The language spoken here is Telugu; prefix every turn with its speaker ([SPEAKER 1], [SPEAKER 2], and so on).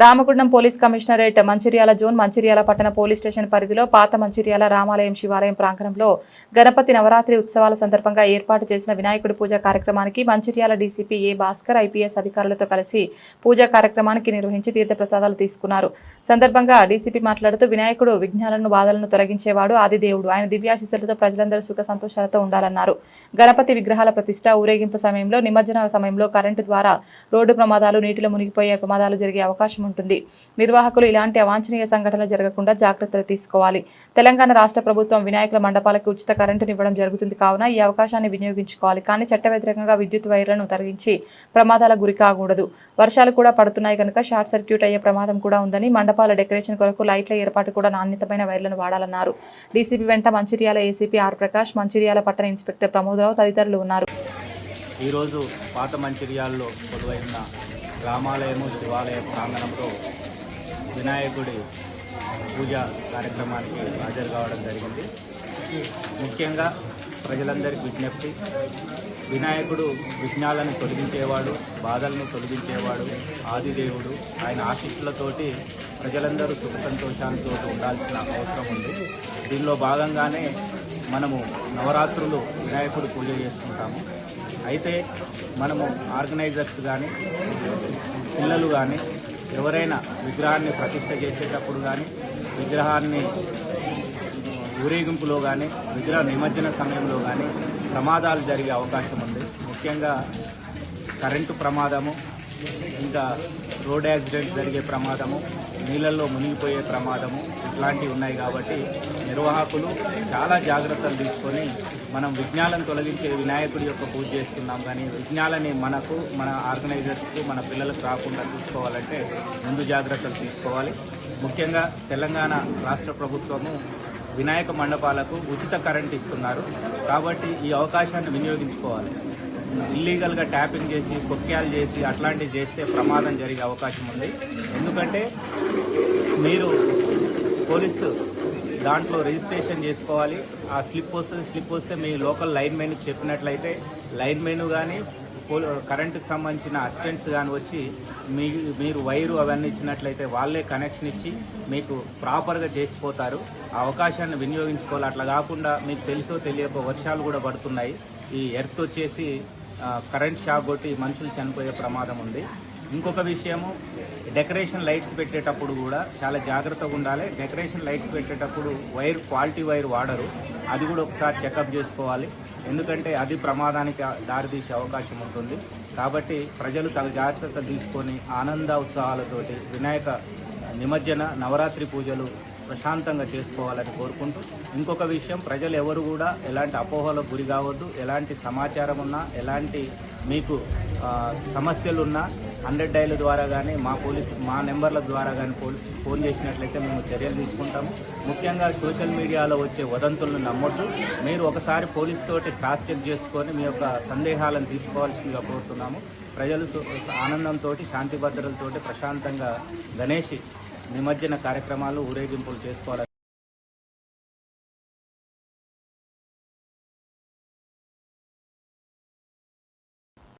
[SPEAKER 1] Ramagundam police commissionerate Mancherial zone Mancherial పట్టణ పోలీస్ స్టేషన్ పరిధిలో పాత మంచిర్యాల రామాలయం శివాలయం ప్రాంగణంలో గణపతి నవరాత్రి ఉత్సవాల సందర్భంగా ఏర్పాటు చేసిన వినాయకుడి పూజ కార్యక్రమానికి Mancherial DCP A Bhaskar IPS అధికారులతో కలిసి పూజా కార్యక్రమానికి నిర్వహించి తీర్థప్రసాదాలు తీసుకున్నారు. సందర్భంగా డీసీపీ మాట్లాడుతూ వినాయకుడు విఘ్నాలను బాధలను తొలగించేవాడు ఆదిదేవుడు. ఆయన దివ్యాశిస్సులతో ప్రజలందరూ సుఖ సంతోషాలతో ఉండాలన్నారు. గణపతి విగ్రహాల ప్రతిష్ట ఊరేగింపు సమయంలో నిమజ్జన సమయంలో కరెంటు ద్వారా రోడ్డు ప్రమాదాలు నీటిలో మునిగిపోయే ప్రమాదాలు జరిగే అవకాశం ఉంటుంది. నిర్వాహకులు ఇలాంటి అవాంఛనీయ సంఘటనలు జరగకుండా జాగ్రత్తలు తీసుకోవాలి. తెలంగాణ రాష్ట్ర ప్రభుత్వం వినాయకుల మండపాలకు ఉచిత కరెంటును ఇవ్వడం జరుగుతుంది కావున ఈ అవకాశాన్ని వినియోగించుకోవాలి. కానీ చట్ట వ్యతిరేకంగా విద్యుత్ వైర్లను తరలించి ప్రమాదాల గురి కాకూడదు. వర్షాలు కూడా పడుతున్నాయి కనుక షార్ట్ సర్క్యూట్ అయ్యే ప్రమాదం కూడా ఉందని మండపాల డెకరేషన్ కొరకు లైట్ల ఏర్పాటు కూడా నాణ్యతమైన వైర్లను వాడాలన్నారు. డీసీపీ వెంట మంచిర్యాల ఏసీపీ ఆర్ ప్రకాష్ మంచిర్యాల పట్టణ ఇన్స్పెక్టర్ ప్రమోదరావు తదితరులు ఉన్నారు.
[SPEAKER 2] ఈరోజు పాత మంచిర్యాలలో కొలువైన రామాలయము శివాలయ ప్రాంగణంలో వినాయకుడి పూజ కార్యక్రమానికి హాజరు కావడం జరిగింది. ముఖ్యంగా ప్రజలందరికీ విజ్ఞప్తి. వినాయకుడు విఘ్నాలను తొలగించేవాడు బాధలను తొలగించేవాడు ఆదిదేవుడు. ఆయన ఆశీస్సులతోటి ప్రజలందరూ సుఖ సంతోషాలతో ఉండాల్సిన అవసరం ఉంది. దీనిలో భాగంగానే మనము నవరాత్రులు వినాయకుడు పూజ చేసుకుంటాము. అయితే మనము ఆర్గనైజర్స్ కానీ పిల్లలు కానీ ఎవరైనా విగ్రహాన్ని ప్రతిష్ట చేసేటప్పుడు కానీ విగ్రహాన్ని ఊరేగింపులో కానీ విగ్రహ నిమజ్జన సమయంలో కానీ ప్రమాదాలు జరిగే అవకాశం ఉంది. ముఖ్యంగా కరెంటు ప్రమాదము ఇంకా రోడ్ యాక్సిడెంట్స్ జరిగే ప్రమాదము నీళ్ళల్లో మునిగిపోయే ప్రమాదము ఇట్లాంటివి ఉన్నాయి కాబట్టి నిర్వాహకులు చాలా జాగ్రత్తలు తీసుకొని మనం విజ్ఞానం తొలగించే వినాయకుడి యొక్క పూజ చేస్తున్నాం కానీ విజ్ఞాలని మనకు మన ఆర్గనైజర్స్కు మన పిల్లలకు రాకుండా చూసుకోవాలంటే ముందు జాగ్రత్తలు తీసుకోవాలి. ముఖ్యంగా తెలంగాణ రాష్ట్ర ప్రభుత్వము వినాయక మండపాలకు ఉచిత కరెంట్ ఇస్తున్నారు. కాబట్టి ఈ అవకాశాన్ని వినియోగించుకోవాలి. ఇల్లీగల్గా ట్యాపింగ్ చేసి కొక్యాలు చేసి అట్లాంటివి చేస్తే ప్రమాదం జరిగే అవకాశం ఉంది. ఎందుకంటే మీరు పోలీసు దాంట్లో రిజిస్ట్రేషన్ చేసుకోవాలి. ఆ స్లిప్ వస్తుంది స్లిప్ వస్తే మీ లోకల్ లైన్ మెన్ చెప్పినట్లయితే లైన్ మెన్ కానీ కరెంటుకి సంబంధించిన అసిస్టెంట్స్ కానీ వచ్చి మీ మీరు వైరు అవన్నీ ఇచ్చినట్లయితే వాళ్ళే కనెక్షన్ ఇచ్చి మీకు ప్రాపర్గా చేసిపోతారు. ఆ అవకాశాన్ని వినియోగించుకోవాలి. అట్లా కాకుండా మీకు తెలుసో తెలియకో వర్షాలు కూడా పడుతున్నాయి. ఈ ఎర్త్ వచ్చేసి కరెంట్ షాక్ కొట్టి మనుషులు చనిపోయే ప్రమాదం ఉంది. ఇంకొక విషయము డెకరేషన్ లైట్స్ పెట్టేటప్పుడు కూడా చాలా జాగ్రత్తగా ఉండాలి. డెకరేషన్ లైట్స్ పెట్టేటప్పుడు వైర్ క్వాలిటీ వైర్ వాడరు. అది కూడా ఒకసారి చెకప్ చేసుకోవాలి. ఎందుకంటే అది ప్రమాదానికి దారితీసే అవకాశం ఉంటుంది. కాబట్టి ప్రజలు తగు జాగ్రత్త తీసుకొని ఆనంద ఉత్సాహాలతోటి వినాయక నిమజ్జన నవరాత్రి పూజలు ప్రశాంతంగా చేసుకోవాలని కోరుకుంటూ ఇంకొక విషయం ప్రజలు ఎవరు కూడా ఎలాంటి అపోహలకు గురి కావద్దు. ఎలాంటి సమాచారం ఉన్నా ఎలాంటి మీకు సమస్యలున్నా హండ్రెడ్ డైల్ ద్వారా కానీ మా పోలీస్ మా నెంబర్ల ద్వారా కానీ ఫోన్ ఫోన్ చేసినట్లయితే మేము చర్యలు తీసుకుంటాము. ముఖ్యంగా సోషల్ మీడియాలో వచ్చే వదంతులను నమ్మొద్దు. మీరు ఒకసారి పోలీస్ తోటి క్రాస్ చెక్ చేసుకొని మీ యొక్క సందేహాలను తీర్చుకోవాల్సిందిగా కోరుతున్నాము. ప్రజలు సు- ఆనందంతో శాంతి భద్రతలతోటి ప్రశాంతంగా గణేష్ నిమజ్జన కార్యక్రమాలు ఊరేగింపులు చేసుకోవాలని